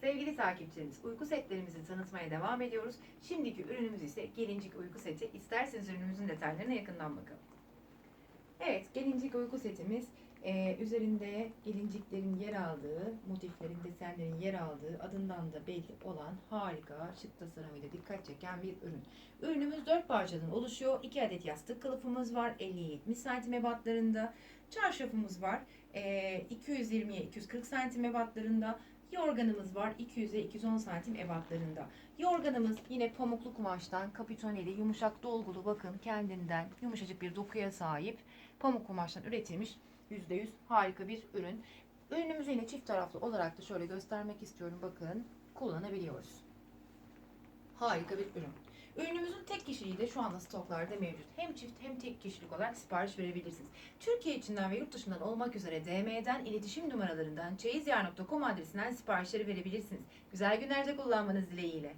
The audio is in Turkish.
Sevgili takipçilerimiz, uyku setlerimizi tanıtmaya devam ediyoruz. Şimdiki ürünümüz ise gelincik uyku seti. İsterseniz ürünümüzün detaylarına yakından bakalım. Evet, gelincik uyku setimiz e, üzerinde gelinciklerin yer aldığı, motiflerin, desenlerin yer aldığı adından da belli olan harika, şık tasarımıyla dikkat çeken bir ürün. Ürünümüz 4 parçadan oluşuyor. 2 adet yastık kılıfımız var. 50-70 santim ebatlarında. Çarşafımız var. E, 220'ye 240 santim ebatlarında. Yorganımız var 200'e 210 santim ebatlarında. Yorganımız yine pamuklu kumaştan kapitoneli, yumuşak dolgulu bakın kendinden yumuşacık bir dokuya sahip pamuk kumaştan üretilmiş %100 harika bir ürün. Ürünümüzü yine çift taraflı olarak da şöyle göstermek istiyorum. Bakın kullanabiliyoruz. Harika bir ürün. Kişiliği de şu anda stoklarda mevcut. Hem çift hem tek kişilik olarak sipariş verebilirsiniz. Türkiye içinden ve yurt dışından olmak üzere DM'den, iletişim numaralarından, çeyizyar.com adresinden siparişleri verebilirsiniz. Güzel günlerde kullanmanız dileğiyle.